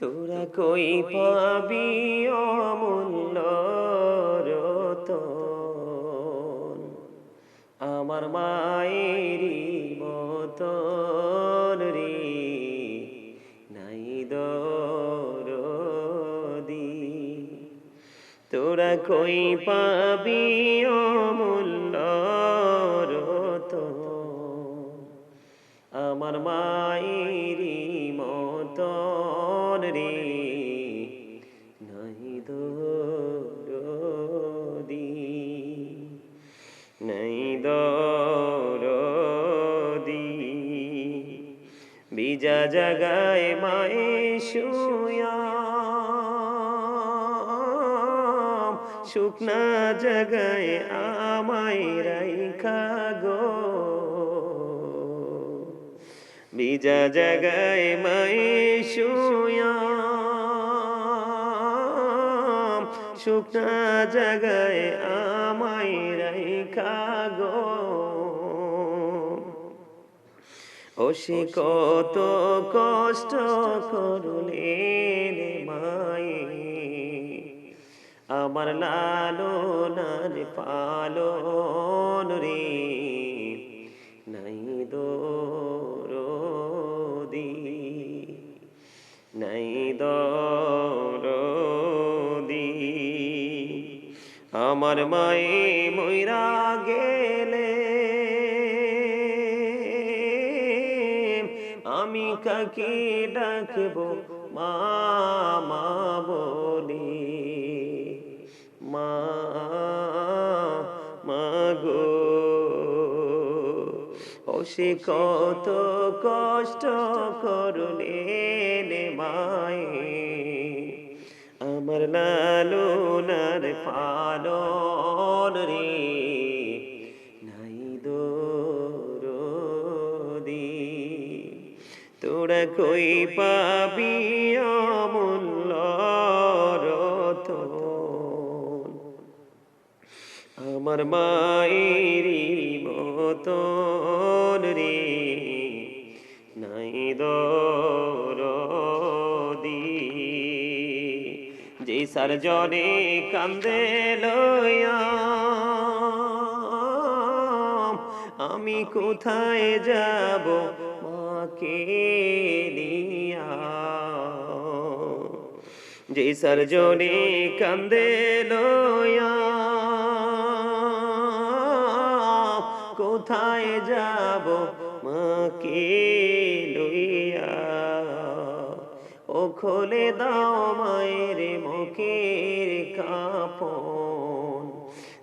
তোরা কই পাবি অমূল্য রতন? আমার মায়েরই মতন রে, নাই দরদি। তোরা কই পাবি অমূল্য আমার মায়েরই মতন রে। নাই দরদি নাই দরদি। বিজা জাগায় মায়ে শুয়া, শুকনা জাগায় আমায় রাইখা গো। বিজা জাগায় মায়ে শুয়া শুকনা জাগায় আমায় রাইখা গো। ও কত কষ্ট করলে মায়ে। আমার লালনার পালন রে, নাই দরদি নাই দরদি। আমার মায়ে ময়রা গেলে আমি কাকে ডাকবো? মা সে কত কষ্ট করলে মায়ে। আমার লালনার পালন রে, নাই দরদি তোরা কই পাবি অমূল্য রতন? আমার মায়েরই মতন রে, নাই দরদি। যে সার জনে কান্দে আমি কোথায় যাব মাকে নিয়া? যে সরজনে কান্দে লয়া কোথায় যাব? মাকে লইয়া। ও খোলে দাও মায়ের মুখের কাপন।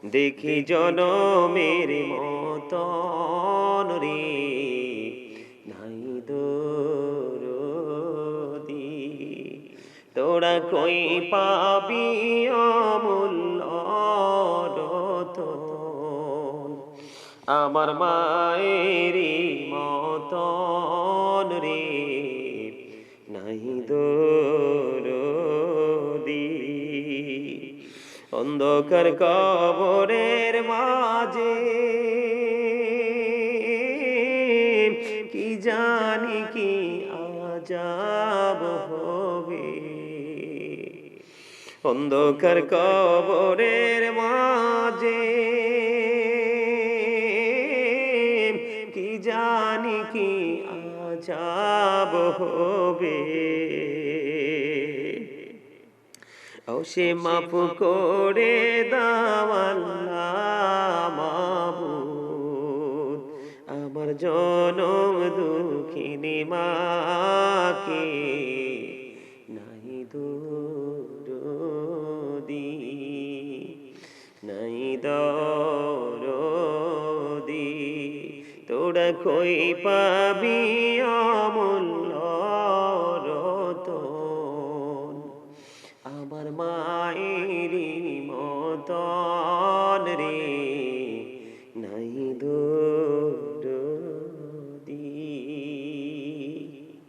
দেখি জনমের মতন রে। নাই তোরা কই পাবি অমূল্য রতন আমার মায়েরই মতন রে। নাই দরদি। অন্ধকার কবরের মাঝে কি জানি কি আজাব হবে। অন্ধকার কবরের মাঝে জানি কি আজাব হবে। ও সে মাফ করে দাওয়াল্লা মাবুদ আমার জনম দুঃখিনী মাকে। নাই দরদি কই পাবি অমূল্য আমার মায়েরই মতন